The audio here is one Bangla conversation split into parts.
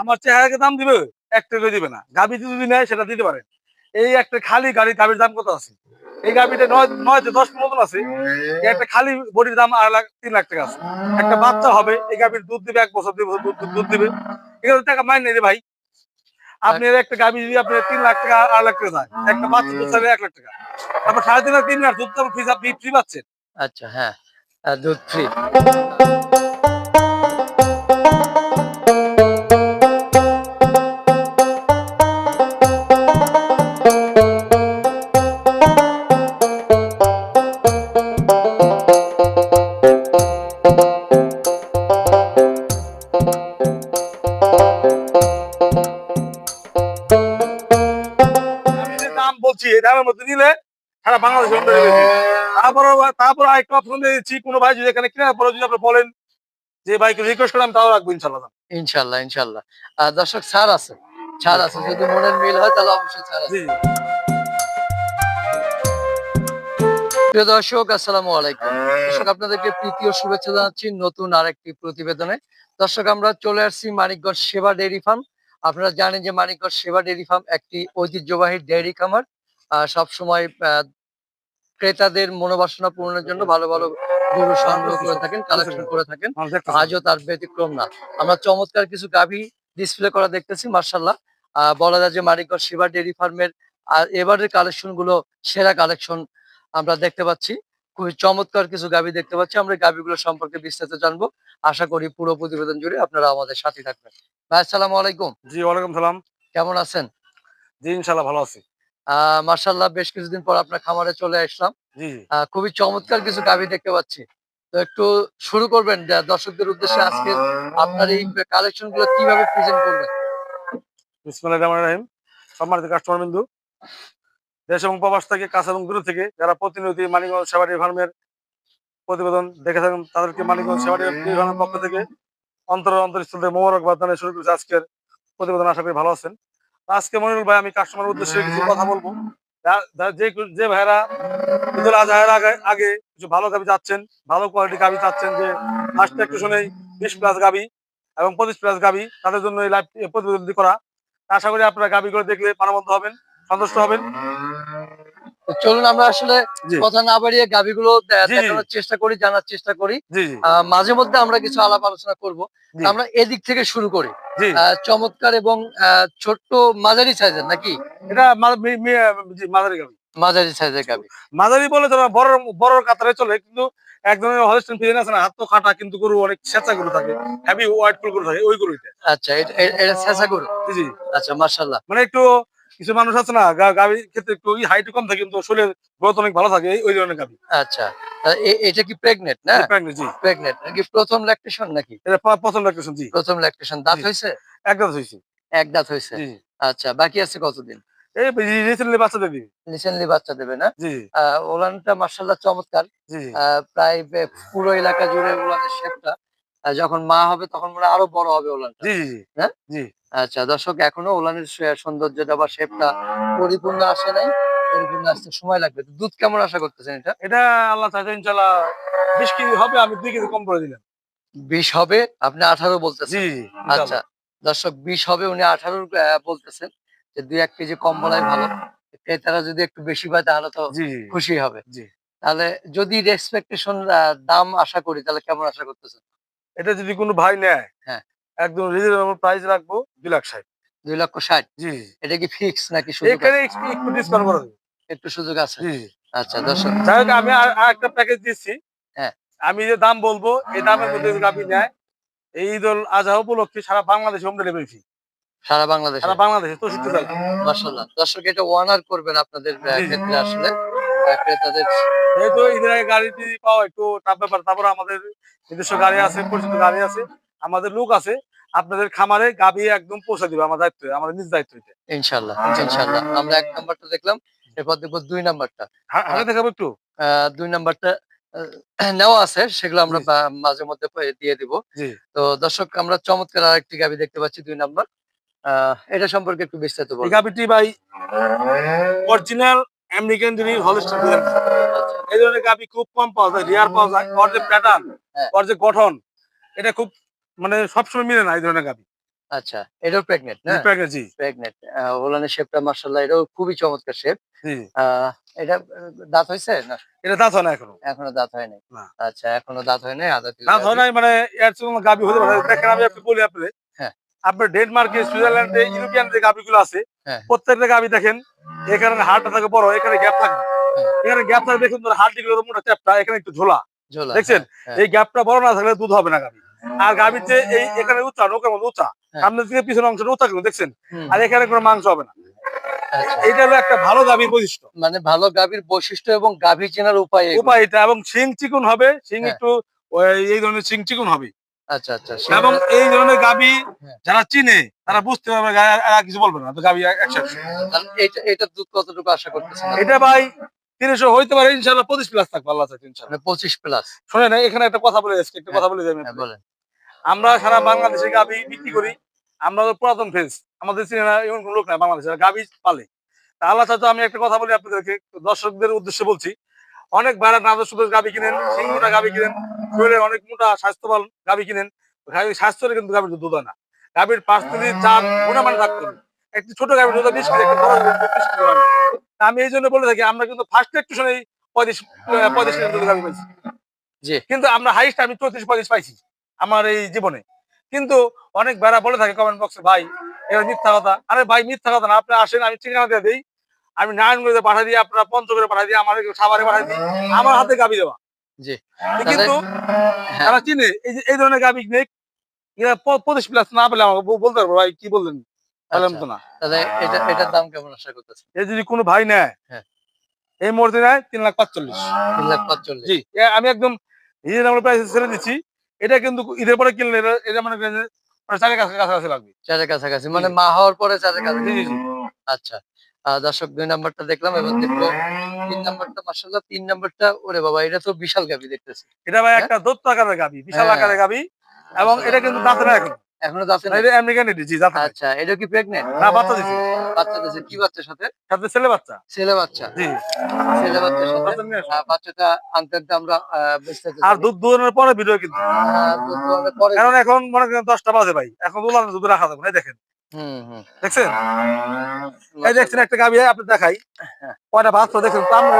আমার চেহারাকে দাম দিবে, এক দিবে না। গাবি যদি নেয়, সেটা দিতে পারেন এই একটা খালি গাড়ি গাবির দাম কত আছে? এই গাবিটা নয় নয় দশ মতন আছে একটা খালি বডির দাম আড়াই লাখ, তিন লাখ টাকা আছে। একটা বাচ্চা হবে, এই গাবির দুধ দিবে, এক বছর দুই বছর দুধ দিবে। এখানে টাকা মাইন রে ভাই। আপনি এর একটা গাবি যদি আপনি তিন লাখ টাকা আড়াই লাখ টাকা যায়, একটা বাচ্চা দুধ চাইলে এক লাখ টাকা। তারপর সাড়ে তিন লাখ তিন লাখ দুধ তো ফ্রি আপনি ফ্রি পাচ্ছেন। আচ্ছা হ্যাঁ। দুধ ফ্রি বাংলাদেশ হোম ডেলিভারি তারপর তারপর আরেকটা অপশন দিয়েছি কোনো ভাই যদি এখানে কেনার পরে যদি আপনি বলেন যে ভাইকে রিকোয়েস্ট করে আমি তাও রাখব ইনশাল্লাহ ইনশাল্লাহ ইনশাল্লাহ দর্শক ছাড় আছে। ছাড় আছে যদি মনের মিল হয় তাহলে অবশ্যই ছাড় আছে। জি। জি প্রিয় দর্শক আসসালামু আলাইকুম। দর্শক আপনাদেরকে ও শুভেচ্ছা জানাচ্ছি নতুন আরেকটি প্রতিবেদনে। দর্শক আমরা চলে আসছি মানিকগঞ্জ সেবা ডেইরি ফার্ম। আপনারা জানেন যে মানিকগঞ্জ সেবা ডেইরি ফার্ম একটি ঐতিহ্যবাহী ডেয়ারি খামার। সব সময় ক্রেতাদের মনোবাসনা পূরণের জন্য ভালো ভালো গরু সংগ্রহ করে থাকেন কালেকশন করে থাকেন। আজও তার ব্যতিক্রম না। আমরা চমৎকার কিছু গাভী ডিসপ্লে করা দেখতেছি মার্শাল্লাহ বলা যায় যে মানিকগঞ্জ সেবা ডেইরি ফার্মের আর এবারের কালেকশনগুলো সেরা কালেকশন আমরা দেখতে পাচ্ছি। খুবই চমৎকার কিছু গাভী দেখতে পাচ্ছি। আমরা এই গাভীগুলো সম্পর্কে বিস্তারিত জানব। আশা করি পুরো প্রতিবেদন জুড়ে আপনারা আমাদের সাথে থাকবেন। ভাই আসসালামু আলাইকুম। জি ওয়ালাইকুম সালাম। কেমন আছেন? জি ইনশাল্লাহ ভালো আছি। মার্শাল্লাহ বেশ কিছুদিন পর আপনার খামারে চলে আসলাম। খুবই চমৎকার কিছু গাভী দেখতে পাচ্ছি। তো একটু শুরু করবেন যে দর্শকদের উদ্দেশ্যে আজকে আপনার এই কালেকশনগুলো কীভাবে প্রেজেন্ট করবেন? রহিম। সম্মানিত কাস্টমার বিন্দু দেশ এবং প্রবাস থেকে কাছে এবং দূর থেকে যারা প্রতিনিয়ত এই মানিকগঞ্জ সেবাটি ফার্মের প্রতিবেদন দেখে থাকেন তাদেরকে মানিকগঞ্জ সেবাটি ফার্মের পক্ষ থেকে অন্তর অন্তরস্থল থেকে মোবারকবাদ জানিয়ে শুরু করেছে আজকের প্রতিবেদন। আশা করি ভালো আছেন। আজকে মনিরুল ভাই, আমি কাস্টমার উদ্দেশ্যে কিছু কথা বলব। যা- যা- ভাইরা ঈদুল আজহার আগে আগে কিছু ভালো গাবি চাচ্ছেন, ভালো কোয়ালিটি গাবি চাচ্ছেন যে ফার্স্ট একটু শুনেই বিশ প্লাস গাবি এবং পঁচিশ প্লাস গাবি, তাদের জন্য এই লাইভ প্রতিবেদনটি করা। আশা করি আপনারা গাবি করে দেখলে পানবন্ধ হবেন, সন্তুষ্ট হবেন। চলুন আমরা আসলে কথা না বাড়িয়ে গাভীগুলো। দেখানোর চেষ্টা করি জানার চেষ্টা করি। মাঝে মধ্যে আমরা কিছু আলাপ আলোচনা করব। আমরা এদিক থেকে শুরু করি। চমৎকার এবং ছোট্ট মাঝারি সাইজের নাকি? এটা মাঝারি গাবি মাঝারি সাইজের গাভী। মাঝারি বলে বড় বড় কাতারে চলে কিন্তু এক ধরনের হলিস্টেন ফিজেন আছে না হাত তো খাটা কিন্তু গরু অনেক ছেঁচা গরু থাকে হেভি হোয়াইট ফুল গরু থাকে ওই গরুটা আচ্ছা এটা ছেঁচা গরু জি আচ্ছা মানে একটু কিছু মানুষ আছে না গা- গাভীর ক্ষেত্রে একটু হাইট কম থাকে কিন্তু শরীরের গ্রোথ অনেক ভালো থাকে এই- ওই ধরনের গাভি। আচ্ছা এটা কি প্রেগনেন্ট না? জি। প্রেগনেন্ট নাকি প্রথম ল্যাকটেশন নাকি? এটা প- পছন্দ লাগতেছেন জি। প্রথম ল্যাকটেশন দাঁত জি। হয়েছে? একদম হয়েছে। এক দাঁত হয়েছে। জি। আচ্ছা বাকি আছে কতদিন? এই রিসেন্টলি বাচ্চা দেবি। রিসেন্টলি বাচ্চা দেবে না? জি। ওলানটা মার্শাল্লাহ চমৎকার। প্রায় পুরো এলাকা জুড়ে ওলানের শেপটা যখন মা হবে তখন মনে আরও বড় হবে ওলানটা। জি জি হ্যাঁ? জি। আচ্ছা দর্শক এখনও ওলানের সৌন্দর্যটা বা শেপটা পরিপূর্ণ আসে নাই। পরিপূর্ণ আসতে সময় লাগবে। দুধ কেমন আশা করতেছেন এটা? এটা আল্লাহ চাইছে ইনশাল্লাহ বিশ কেজি হবে আমি দুই কেজি কম করে দিলাম। বিশ হবে? আপনি আঠারো বলতেছেন? আচ্ছা দর্শক বিশ হবে উনি আঠারো বলতেছেন যে দুই এক কেজি কম বলাই ভালো। ক্রেতারা যদি একটু বেশি পায় তাহলে তো খুশি হবে। জি। তাহলে যদি রেসপেকটেশন দাম আশা করি তাহলে কেমন আশা করতেছেন? এটা যদি কোনো ভাই নেয় হ্যাঁ। একদম রিজনেবল প্রাইস রাখব দুই লাখ ষাট। দুই লক্ষ ষাট? জি। এটা কি ফিক্স নাকি এখানে একটু একটু ডিসকাউন্ট করে দেবো একটু সুযোগ আছে? জি। আচ্ছা দর্শক। যাই হোক আমি আর একটা প্যাকেজ দিচ্ছি। হ্যাঁ। আমি যে দাম বলব এই দামের মধ্যে যদি আপনি নেয় এই ঈদুল আজহা উপলক্ষে সারা বাংলাদেশ হোম ডেলিভারি ফি সারা বাংলাদেশে? সারা বাংলাদেশে জেলা মাশাআল্লাহ। দর্শক এটা ওয়ানার করবেন আপনাদের। ক্ষেত্রে আসলে। ক্রেতাদের যেহেতু ঈদের আগে গাড়ি টি পাওয়া একটু ব্যাপার তারপরে আমাদের নিজস্ব গাড়ি আছে পরিচিত গাড়ি আছে আমাদের লোক আছে আপনাদের খামারে গাবি একদম পৌঁছে দিবে আমার দায়িত্ব আমাদের নিজ দায়িত্ব এটা। ইনশাল্লাহ ইনশাল্লাহ। আমরা এক নাম্বারটা দেখলাম এরপর দেখব দুই নাম্বারটা। হাতে দেখাবো একটু? দুই নাম্বারটা নেওয়া আছে সেগুলো আমরা মাঝে মধ্যে দিয়ে দিব। তো দর্শক আমরা চমৎকার আরেকটি গাবি দেখতে পাচ্ছি দুই নাম্বার। এটা সম্পর্কে একটু বিস্তারিত বলুন। গাবিটি ভাই অরিজিনাল আমেরিকান যিনি হলিস্টার এই ধরনের গাবি খুব কম পাওয়া যায় রিয়ার পাওয়া যায়। ওর যে প্যাটার্ন। ওর যে গঠন এটা খুব মানে সবসময় মিলে না এই ধরনের গাবি। আচ্ছা এটাও প্রেগনেন্ট না? প্রেগনেন্সি প্রেগনেন্ট ওলানের শেপটা মার্শাল্লাহ এটাও খুবই চমৎকার শেপ জি। এটা দাঁত হয়েছে না? এটা দাঁত হয় না এখনও। এখনও দাঁত হয় নাই আচ্ছা এখনও দাঁত হয় নাই আদা দাঁত হয় নাই মানে এর চেয়ে গাবি হতে পারে দেখেন আমি আপনি বলি আপনি হ্যাঁ। আপনার ডেনমার্কে সুইজারল্যান্ডে ইউরোপিয়ান যে গাবিগুলো আছে হ্যাঁ। প্রত্যেকটা গাবি দেখেন এখানে হাড়টা থাকে বড় এখানে গ্যাপ থাকবে হ্যাঁ। এখানে গ্যাপ থাকবে দেখুন হাড়টি গুলো মোটা চ্যাপটা এখানে একটু ঝোলা দেখছেন? হ্যাঁ, এই গ্যাপটা বড় না থাকলে দুধ হবে না গাবি আর যে এই এখানে উঁচা নৌকার মধ্যে উঁচা হ্যাঁ। সামনের দিকে পিছনের অংশটা উঁচা কিন্তু দেখছেন আর এখানে কোনো মাংস হবে না আচ্ছা। এইটা হলো একটা ভালো গাবির বৈশিষ্ট্য মানে ভালো গাভীর বৈশিষ্ট্য এবং গাভী চেনার উপায় উপায় এটা এবং শিং চিকুন হবে শিং হ্যাঁ। একটু এই ধরনের শিং চিকুন হবে আচ্ছা আচ্ছা এবং এই ধরনের গাবি হ্যাঁ। যারা চিনে তারা বুঝতে পারবে কিছু বলবে না তো গাবি এটা দুধ কতটুকু আশা করতেছেন আপনি? এটা ভাই তিনশো হইতে পারে ইনশাল্লাহ পঁচিশ প্লাস থাকবে আল্লাহ ইনশাল্লাহ মানে পঁচিশ প্লাস শোনেন এখানে একটা কথা বলে যাচ্ছি একটা কথা বলে যাবেন হ্যাঁ বলেন। আমরা সারা বাংলাদেশে গাবি বিক্রি করি আমরা তো পুরাতন ফেস আমাদের চিনে না এমন কোনো লোক নাই বাংলাদেশে গাবি পালে। তা আল্লাহ আমি একটা কথা বলি আপনাদেরকে দর্শকদের উদ্দেশ্যে বলছি অনেক বাইরে নাদর সুদের গাবি কিনেন সিং মোটা গাবি কিনেন শরীরে অনেক মোটা স্বাস্থ্যবান গাবি কিনেন স্বাস্থ্যের কিন্তু গাবির দুধ না। গাবির পাঁচ কেজি চার গুণমান থাকতে হবে। একটি ছোট গাবির দুধ বিশ কেজি আমি এই জন্য বলে থাকি আমরা কিন্তু ফার্স্ট একটু শুনে পঁয়ত্রিশ পঁয়ত্রিশ দুধ গাবি পাইছি। জি। কিন্তু আমরা হাইস্ট আমি চৌত্রিশ পঁয়ত্রিশ পাইছি আমার এই জীবনে। কিন্তু অনেক বেড়া বলে থাকে কমেন্ট বক্সে ভাই এটা মিথ্যা কথা। আরে ভাই মিথ্যা কথা না আপনি আসেন আমি ঠিকানা দিয়ে দিই। আমি নারায়ণগঞ্জে পাঠাই দিই আপনার পঞ্চগড়ে পাঠাই দিই আমার সাভারে পাঠাই দিই আমার হাতে গাবি দেওয়া জি। কিন্তু হ্যাঁ। তারা চিনে এই যে এই ধরনের গাবি নেই পঁচিশ প্লাস না পেলে আমাকে বলতে পারব ভাই কি বললেন? বললাম তো না। এটা এটার দাম কেমন আশা করতেছেন? এই যদি কোনো ভাই নেয় হ্যাঁ। এই মুহূর্তে নেয় তিন লাখ পাঁচচল্লিশ। তিন লাখ পাঁচচল্লিশ। জি আমি একদম ঈদের আমরা প্রাইস ছেড়ে দিচ্ছি। এটা কিন্তু ঈদের পরে কিনলে এটা- মানে চারের কাছে কাছাকাছি লাগবে। চারের কাছাকাছি মানে মা হওয়ার পরে চারের কাছাকাছি। আচ্ছা। দর্শক দুই নাম্বারটা দেখলাম এবং দেখব তিন নাম্বারটা মার্শাল্লাহ তিন নাম্বারটা ওরে বাবা এটা তো বিশাল গাভি দেখতেছি। এটা ভাই হ্যাঁ? একটা দত্ত আকারের গাবি বিশাল হ্যাঁ। আকারের গাবি এবং এটা কিন্তু দাঁতে না এখন এখনও দাঁতে না, এটা আমেরিকান এটি জি দাঁতে আচ্ছা এটা কি না বাচ্চা দিছি। বাচ্চা কি বাচ্চার সাথে? সাথে ছেলে বাচ্চা। ছেলে বাচ্চা। জি। ছেলে সাথে। বাচ্চা বাচ্চাটা আনতে আনতে আমরা আর দুধ দুধের পরে ভিডিও কিন্তু। দুধ দোয়ানোর পরে কারণ এখন মনে করেন বাজে ভাই। এখন দুধ রাখা যাবে না দেখেন। দেখছেন? এই দেখছেন একটা গাবি আপনি দেখাই। হ্যাঁ। কয়টা বাচ্চা দেখেন তো আমরা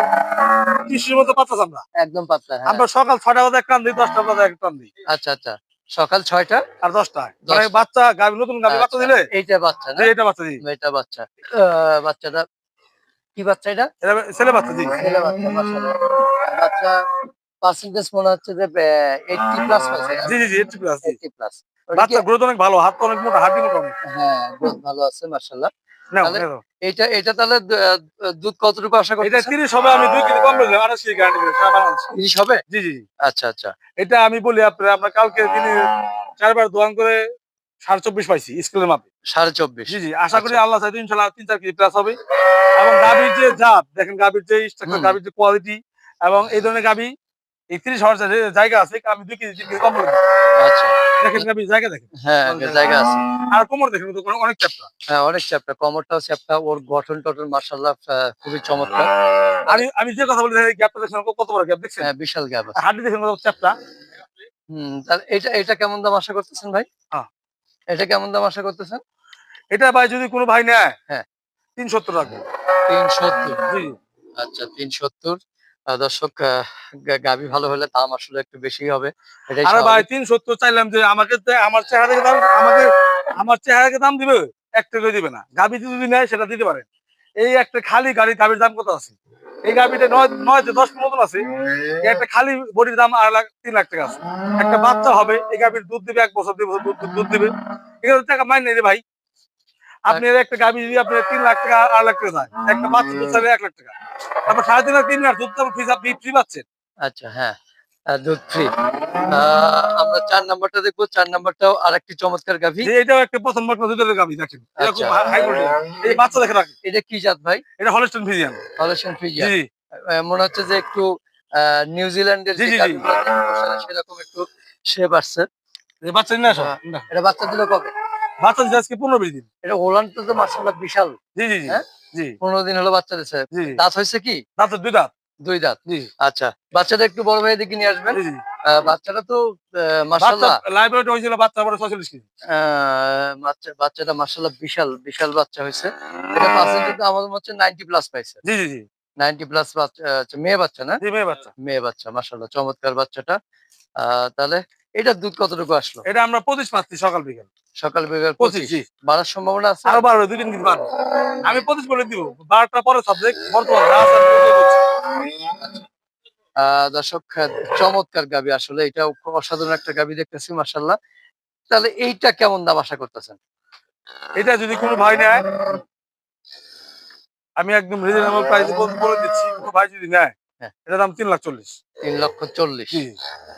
কৃষির মতো পাচ্ছা আমরা। একদম পাতলা হ্যাঁ। আমরা সকাল ছটা বাজে এক টান দিই দশটা বাজে এক টান দিই। আচ্ছা আচ্ছা। সকাল ছয়টা আর দশটা। বাচ্চা গাবি নতুন গাবি বাচ্চা আচ্ছা, দিলে? এইটা বাচ্চা না? এটা বাচ্চা দিই। এটা বাচ্চা। বাচ্চাটা কি বাচ্চা এটা? ছেলে বাচ্চা দিই। ছেলে বাচ্চা। বাচ্চা পার্সেন্টেজ মনে হচ্ছে যে এইটটি প্লাস পাইছে জি জি জি এইটটি প্লাস এইটটি প্লাস বাচ্চা গ্রোথ অনেক ভালো হাত অনেক মোটা হাড্ডি মোটা হ্যাঁ গ্রোথ ভালো আছে মাশাআল্লাহ। এটা তাহলে দুধ কতটুকু আশা এটা করতেছেন তিরিশ হবে আমি দুই কেজি কম বললাম আঠাশ কেজি গ্যারান্টি করে সারা বাংলাদেশ। তিরিশ হবে? জি জি। আচ্ছা আচ্ছা। এটা আমি বলি আপনার আপনার কালকে তিনি চারবার দোয়ান করে সাড়ে চব্বিশ পাইছি স্কুলের মাপে। সাড়ে চব্বিশ। জি জি আশা করি আচ্ছা। আল্লাহ ইনশাল্লাহ তিন চার কেজি প্লাস হবে। এবং গাবির যে জাত দেখেন গাবির যে স্ট্রাকচার। গাবির যে কোয়ালিটি এবং এই ধরনের গাবি এই তিরিশ হওয়ার জায়গা আছে আমি দুই কেজি তিন কেজি কম। আচ্ছা। দেখেন জায়গা দেখেন। হ্যাঁ জায়গা আছে। আর কোমর দেখেন অনেক হ্যাঁ অনেক কমরটাও ওর গঠন মার্শাল্লাহ খুবই চমৎকার। আমি আমি যে কথা বলি গ্যাপটা দেখছেন কত বড় গ্যাপ দেখছেন? হ্যাঁ বিশাল গ্যাপ আছে। হাড্ডি দেখেন কত হুম তাহলে এটা এটা কেমন দাম আশা করতেছেন ভাই? হ্যাঁ। এটা কেমন দাম আশা করতেছেন? এটা ভাই যদি কোনো ভাই নেয় হ্যাঁ। তিন সত্তর রাখব তিন সত্তর। আচ্ছা তিন সত্তর। দর্শক আহ, গা- গাভী ভালো হলে দাম আসলে একটু বেশি হবে। আরে ভাই তিন সত্তর চাইলাম যে আমাকে আমার চেহারাকে দাম আমাকে আমার চেহারাকে দাম দিবে? এক টাকা দিবে না। গাবি যদি নেয় সেটা দিতে পারে। এই একটা খালি গাড়ি গাবির দাম কত আছে? এই গাবিটা নয় নয় দশ মতন আছে একটা খালি বডির দাম আড়াই লাখ তিন লাখ টাকা আছে। একটা বাচ্চা হবে এই গাবির দুধ দিবে এক বছর দুই বছর দুধ দুধ দিবে। এখানে টাকা মাইন নেই রে ভাই। আপনি এর একটা গাবি যদি আপনি তিন লাখ টাকা আড়াই লাখ টাকা যায় একটা বাচ্চা দুধ এক লাখ টাকা। তারপর সাড়ে তিন লাখ তিন লাখ দুধ তো ফ্রি ফ্রি পাচ্ছেন। আচ্ছা হ্যাঁ দুধ ফ্রি আমরা চার নাম্বারটা দেখব চার নাম্বারটাও আর একটি চমৎকার গাভী। এটাও একটা প্রথম দুধের দেখেন। আচ্ছা। এই বাচ্চা দেখে রাখেন এটা কি জাত ভাই? এটা হলস্টন ফিজিয়ান মনে হচ্ছে যে একটু নিউজিল্যান্ডের সেরকম একটু শেপ আসছে। বাচ্চা নিয়ে আসো। হ্যাঁ। না, এটা বাচ্চা দিল কবে? বাচ্চা দিচ্ছে আজকে পনেরো বিশ দিন। এটা ওলানটা তো মার্শাল্লাহ বিশাল। জি জি জি হ্যাঁ? জি। পনেরো দিন হলো বাচ্চা দিচ্ছে দাঁত হয়েছে কি? দাঁত দুই দাঁত। দুই দাঁত। আচ্ছা বাচ্চাটা একটু বড় ভাই দিকে নিয়ে আসবেন। বাচ্চাটা তো বাচ্চা মাসাল্লাহ লাইব্রেরিটা হয়েছিল বাচ্চা বড় ছয়চল্লিশ কেজি। বাচ্চা বাচ্চাটা মাসাল্লাহ বিশাল বিশাল বাচ্চা হয়েছে। এটা পার্সেন্টেজ আমার হচ্ছে নাইনটি প্লাস পাইছে। জি জি জি। নাইনটি প্লাস বাচ্চা আচ্ছা, মেয়ে বাচ্চা না? মেয়ে বাচ্চা। মেয়ে বাচ্চা মাসাল্লাহ চমৎকার বাচ্চাটা। আহ, তাহলে এটার দুধ কতটুকু আসলো? এটা আমরা পঁচিশ পাচ্ছি সকাল বিকেল। সকাল বিকাল পঁচিশ বাড়ার সম্ভাবনা আছে? আরও বারো দুই তিন কেজি বাড়বে। আমি পঁচিশ বলে দিব বারোটা পরে সাবজেক্ট বর্তমান দর্শক চমৎকার গাবি আসলে এটা অসাধারণ একটা গাবি দেখতেছি মাসাল্লাহ তাহলে এইটা কেমন দাম আশা করতেছেন? এটা যদি কোনো ভাই নেয় আমি একদম রিজনেবল প্রাইসে বলে দিচ্ছি কোনো ভাই যদি নেয় হ্যাঁ। এটা দাম তিন লাখ চল্লিশ। তিন লক্ষ চল্লিশ।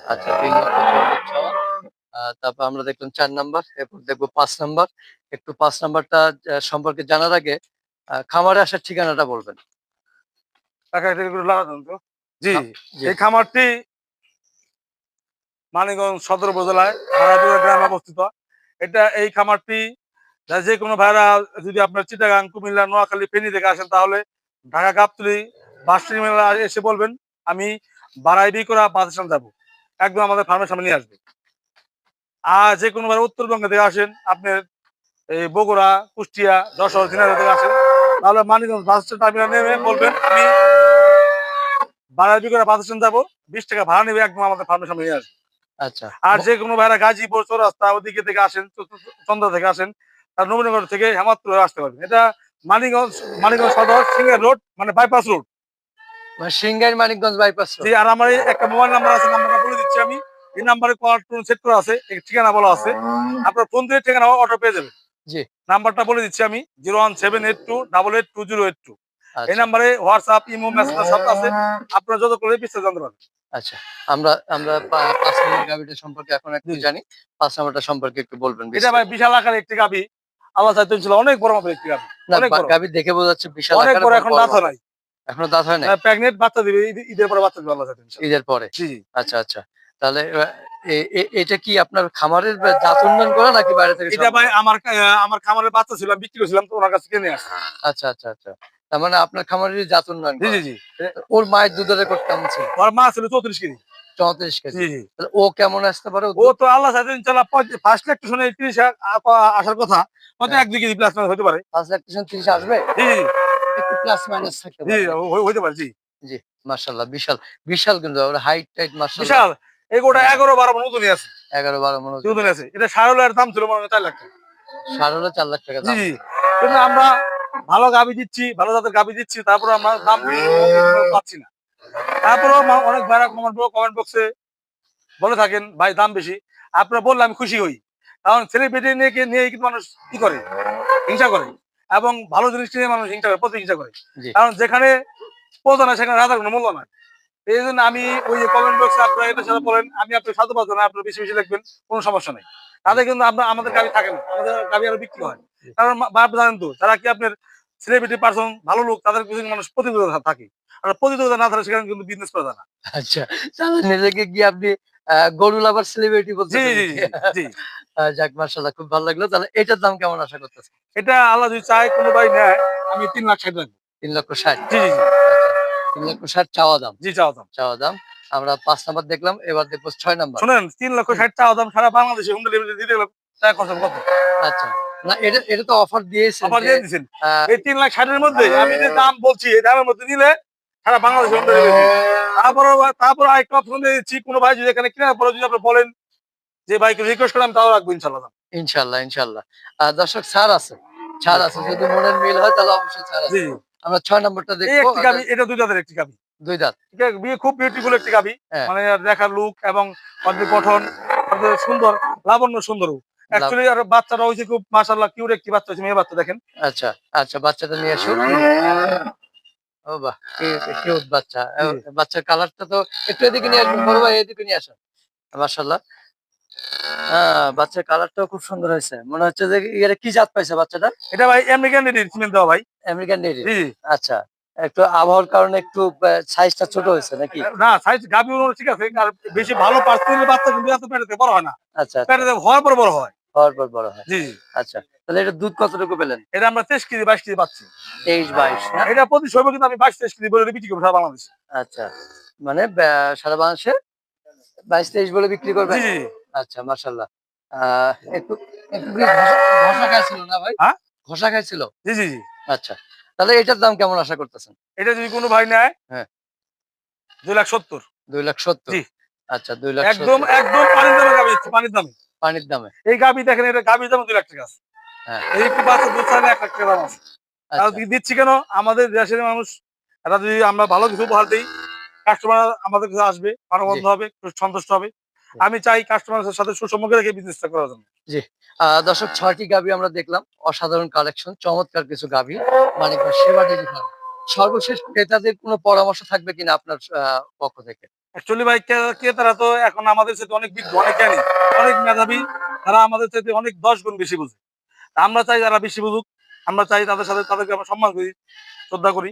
আচ্ছা তিন লক্ষ চল্লিশ তারপর আমরা দেখলাম চার নাম্বার এরপর দেখব পাঁচ নাম্বার। একটু পাঁচ নাম্বারটা সম্পর্কে জানার আগে খামারে আসার ঠিকানাটা বলবেন। জি। এই খামারটি মানিকগঞ্জ সদর উপজেলায় হারাপুরা গ্রামে অবস্থিত। এটা এই খামারটি যা কোনো ভাইরা যদি আপনার চিটাগাং কুমিল্লা নোয়াখালী ফেনী থেকে আসেন তাহলে ঢাকা গাবতলি বাস এসে বলবেন আমি বাড়াইবি করা বাস স্ট্যান্ড যাব। একদম আমাদের ফার্মের সামনে নিয়ে আসবে। আর যে কোনো ভাইরা উত্তরবঙ্গে থেকে আসেন আপনার এই বগুড়া কুষ্টিয়া যশোর দিনাজপুর থেকে আসেন তাহলে মানিকগঞ্জ বাস স্ট্যান্ড টার্মিনাল নেমে বলবেন আমি বাড়াইবি করে বাস স্ট্যান্ড যাব বিশ টাকা ভাড়া নেবে একদম আমাদের ফার্মের সামনে নিয়ে আসবে। আচ্ছা। আর যে কোনো ভাইরা গাজীপুর চৌরাস্তা ওদিকে থেকে আসেন চ- চ- থেকে আসেন তার নবীনগর থেকে হেমাত্র আসতে পারবেন। এটা মানিকগঞ্জ মানিকগঞ্জ সদর সিঙ্গার রোড মানে bypass road Singair Manikganj bypass জি আর আমার একটা মোবাইল নাম্বার আছে নাম্বারটা বলে দিচ্ছি আমি। এই নাম্বারে কল টোন সেট করা আছে ঠিকানা বলা আছে। আপনার ফোন দিয়ে ঠিকানা অটো পেয়ে যাবেন। জি। নাম্বারটা বলে দিচ্ছি আমি zero one seven eight two double eight two zero eight two এই নাম্বারে হোয়াটসঅ্যাপ ইমো মেসেজ সব আছে। আপনারা যত করে বিস্তারিত জানতে পারবেন। আচ্ছা। আমরা আমরা পাঁচ নাম্বার গাবিটা সম্পর্কে এখন একটু জানি। পাঁচ নাম্বারটা সম্পর্কে একটু বলবেন এটা ভাই বিশাল আকারের একটি গাবি। আল্লাহ চাইতে ছিল অনেক বড় মাপের একটি গাবি। গাবি দেখে বোঝা যাচ্ছে বিশাল অনেক বড় এখন দাঁত হয় নাই। এখনও দাঁত হয় না প্রেগনেন্ট বাচ্চা দিবে ঈদের পরে বাচ্চা দিবে আল্লাহ চাইতে ঈদের পরে? জি। আচ্ছা আচ্ছা। তাহলে এটা কি আপনার খামারের জাত উন্নয়ন করা নাকি বাইরে থেকে এটা ভাই আমার আমার খামারের বাচ্চা ছিল বিক্রি করছিলাম তো ওনার কাছে কিনে আসছি। আচ্ছা আচ্ছা আচ্ছা। তার মানে আপনার খামারের জাত উন্নয়ন জি জি ওর মায়ের দুধের রেকর্ড কেমন ছিল? ওর মা ছিল চৌত্রিশ কেজি। চৌত্রিশ কেজি। জি জি। তাহলে ও কেমন আসতে পারে? ও তো আল্লাহ চাইতে ইনশাআল্লাহ ফার্স্ট লাখ শুনে তিরিশ আসার কথা হয়তো হ্যাঁ। এক দুই কেজি প্লাস হতে পারে। টিউশন তিরিশ আসবে? জি জি একটু প্লাস মাইনাস থাকতে পারে। হইতে পারে জি। জি মার্শাল্লাহ বিশাল বিশাল কিন্তু হাইট টাইট মার্শাল্লাহ বিশাল। এগোটা হ্যাঁ। এগারো বারো নতুনই আছে। এগারো বারো মনে আছে। এটা সারলের দাম ছিল মনে চার লাখ টাকা। সাড়ে চার লাখ টাকা জি কিন্তু আমরা ভালো গাবি দিচ্ছি ভালো জাতের গাবি দিচ্ছি তারপরে আমরা দাম পাচ্ছি না। তারপরেও মা- অনেক ভাইরা কমেন্ট কমেন্ট বক্সে বলে থাকেন ভাই দাম বেশি। আপনারা বললে আমি খুশি হই। কারণ সেলিব্রিটি নিয়ে নিয়ে কিন্তু মানুষ কি করে হিংসা করে। এবং ভালো জিনিস নিয়ে মানুষ হিংসা করে প্রতিহিংসা করে। কারণ যেখানে পৌঁছা না সেখানে রাজার কোনো মূল্য নাই। এই জন্য আমি ওই যে কমেন্ট বক্সে আপনারা এটা সাথে বলেন আমি আপনার সাধু পাচ্ছেন আপনারা বেশি বেশি লিখবেন কোনো সমস্যা নেই। তাদের কিন্তু আপনার আমাদের গাড়ি থাকে না আমাদের গাড়ি আরও বিক্রি হয়। কারণ বাপ জানেন তো যারা কি আপনার সেলিব্রিটি পার্সন ভালো লোক তাদের কিছু মানুষ প্রতিযোগিতা থাকে। আর প্রতিযোগিতা না থাকে সেখানে কিন্তু বিজনেস করা যায় না। আচ্ছা তাহলে নিজেকে কি আপনি গরু লাভার সেলিব্রিটি বলতে জি জি জি, জি। যাক মার্শাল্লাহ খুব ভালো লাগল। তাহলে এটার দাম কেমন আশা করতেছে এটা আল্লাহ যদি চায় কোনো ভাই নেয় আমি তিন লাখ ষাট রাখব তিন লক্ষ ষাট। জি জি। তিন লক্ষ ষাট চাওয়া দাম। জি চাওয়া দাম। চাওয়া দাম। আমরা পাঁচ নাম্বার দেখলাম এবার দেখব ছয় নাম্বার। শুনেন তিন লক্ষ ষাট চাওয়া দাম সারা বাংলাদেশে হোম ডেলিভারি দিতে গেলে টাকা খরচ কত? আচ্ছা। না এটা এটা তো অফার দিয়েছে অফার দিয়ে দিচ্ছেন আহ, এই তিন লাখ ষাটের মধ্যে আমি যে দাম বলছি এই দামের মধ্যে নিলে সারা বাংলাদেশে হোম ডেলিভারি তারপরে তারপরে আরেকটা অপশন দিয়ে দিচ্ছি কোনো ভাই যদি এখানে কেনার পরে যদি আপনি বলেন যে ভাইকে রিকোয়েস্ট করে আমি তাও রাখব ইনশাল্লাহ ইনশাল্লাহ ইনশাল্লাহ। দর্শক ছাড় আছে। ছাড় আছে যদি মনের মিল হয় তাহলে অবশ্যই ছাড় আছে। আমরা ছয় নম্বরটা দেখব গাবি এটা দুই দাঁতের একটি গাবি দুই দাঁত। বিয়ে খুব বিউটিফুল একটি গাবি হ্যাঁ। মানে দেখার লুক এবং গঠন সুন্দর লাবণ্য সুন্দর। অ্যাকচুয়ালি আর বাচ্চাটা হয়েছে খুব মাশাআল্লাহ কিউট একটি বাচ্চা হয়েছে মেয়ে বাচ্চা দেখেন। আচ্ছা আচ্ছা বাচ্চাটা নিয়ে আসুন। ও বাহ কিউট বাচ্চা। বাচ্চার কালারটা তো একটু এদিকে নিয়ে আসবেন বড় ভাই এদিকে নিয়ে আসুন। বাচ্চার কালারটাও খুব সুন্দর হয়েছে। মনে হচ্ছে যে এটা কি জাত পাইছে বাচ্চাটা? এটা ভাই আমেরিকান রেডি সিমেন্ট দেওয়া ভাই। আমেরিকান জি। আচ্ছা একটু আবহাওয়ার কারণে একটু সাইজটা ছোট হয়েছে নাকি? না সাইজ গাবি অনুযায়ী ঠিক আছে আর বেশি ভালো পার্সেন্টের বাচ্চা কিন্তু এত পেটে বড় হয় না। আচ্ছা আচ্ছা। পেটে হওয়ার পর বড় হয়। হওয়ার পর বড় হয়। জি। আচ্ছা তাহলে এটা দুধ কতটুকু পেলেন? এটা আমরা তেইশ কেজি বাইশ কেজি পাচ্ছি। তেইশ বাইশ না এটা প্রতি সময় কিন্তু আমি বাইশ তেইশ কেজি বলে বিক্রি করি সারা বাংলাদেশে। আচ্ছা মানে সারা বাংলাদেশে বাইশ তেইশ বলে বিক্রি করবে জি। আচ্ছা মার্শাল্লাহ আহ একটু একটু ঘষা- ঘষা খাইছিল না ভাই? হ্যাঁ? ঘষা খাইছিল? জি জি জি। আচ্ছা তাহলে এটার দাম কেমন আশা করতেছেন? এটা যদি কোনো ভাই নেয় হ্যাঁ। দুই লাখ সত্তর। দুই লাখ সত্তর? আচ্ছা দুই লাখ একদম একদম পানির দামে গাবি দিচ্ছি, পানির দামে। পানির দামে। এই গাবি দেখেন এটা গাবির দাম দুই লাখ টাকা আছে। হ্যাঁ। এই একটু বাচ্চা দুধ এক লাখ টাকা দাম আছে। আচ্ছা। দিচ্ছি কেন? আমাদের দেশের মানুষ এরা যদি আমরা ভালো কিছু উপহার দিই কাস্টমার আমাদের কাছে আসবে আরও বন্ধ হবে সন্তুষ্ট হবে। আমি চাই কাস্টমারের সাথে সুসম্পর্ক রেখে বিজনেসটা করার জন্য। আহ, দর্শক ছয়টি গাভি আমরা দেখলাম। অসাধারণ কালেকশন চমৎকার কিছু গাভি। মানে সেবা ডেলি ফার্ম সর্বশেষ ক্রেতাদের কোনো পরামর্শ থাকবে কিনা আপনার পক্ষ থেকে? অ্যাকচুয়ালি ভাই ক্রেতারা তো এখন আমাদের সাথে অনেক বিজ্ঞ অনেক জ্ঞানী অনেক মেধাবী। তারা আমাদের সাথে অনেক দশ গুণ বেশি বুঝে। আমরা চাই যারা বেশি বুঝুক আমরা চাই তাদের সাথে তাদেরকে আমরা সম্মান করি শ্রদ্ধা করি।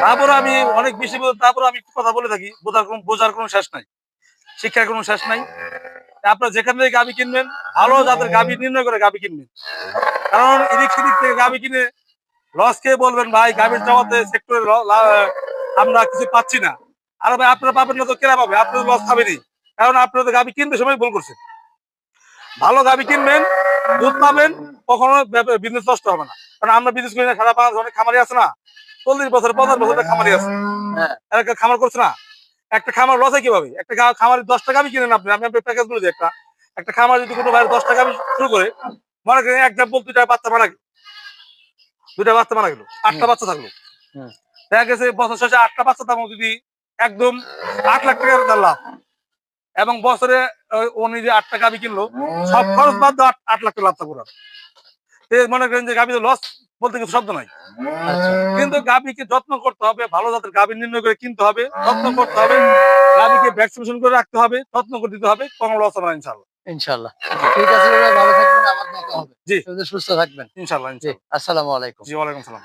তারপরে আমি অনেক বেশি তারপরে আমি একটু কথা বলে থাকি বোঝার কোনো বোঝার কোনো শেষ নাই। শিক্ষার কোনো শেষ নাই। আপনারা যেখান থেকে গাবি কিনবেন ভালো যাদের গাবি নির্ণয় করে গাবি কিনবেন। কারণ এদিক সেদিক থেকে গাবি কিনে লস খেয়ে বলবেন ভাই গাবির জগতে সেক্টরে আমরা কিছু পাচ্ছি না। আর ভাই আপনারা পাবেন না তো কেনা পাবে? আপনাদের লস খাবেনি কারণ আপনারা তো গাবি কিনতে সময় ভুল করছেন ভালো গাবি কিনবেন দুধ পাবেন কখনো বিজনেস নষ্ট হবে না। কারণ আমরা বিজনেস করি না সারা পাঁচ অনেক খামারি আছে না? চল্লিশ বছর পঞ্চাশ বছরের খামারি আছে। হ্যাঁ। খামার করছে না? একটা খামার লসে কীভাবে? একটা গা- খামারে দশ টাকা আমি কিনেন আপনি আমি আপনার প্যাকেজ বলে দিই একটা একটা খামার যদি কোনো ভাই দশ টাকা আমি শুরু করে মনে করেন এক্সাম্পল দুইটা বাচ্চা মারা গেল। দুইটা বাচ্চা মারা গেল আটটা বাচ্চা থাকল। দেখা গেছে বছর শেষে আটটা বাচ্চা দাম যদি একদম আট লাখ টাকার তার লাভ। এবং বছরে ও নিজে আট টাকা আমি কিনলো সব খরচ বাদ আট- লাখ টাকা লাভ থাকব মনে করেন যে গাভি লস বলতে কিছু শব্দ নাই। আচ্ছা। কিন্তু গাভীকে যত্ন করতে হবে ভালো জাতের গাভী নির্ণয় করে কিনতে হবে যত্ন করতে হবে গাভীকে ভ্যাকসিনেশন করে রাখতে হবে যত্ন করে দিতে হবে কোনো লস হবে না ইনশাল্লাহ ইনশাল্লাহ ঠিক আছে ভালো থাকবেন আবার দেখা হবে। জি। সুস্থ থাকবেন। ইনশাল্লাহ জি আসসালামু আলাইকুম। জি ওয়ালাইকুম সালাম।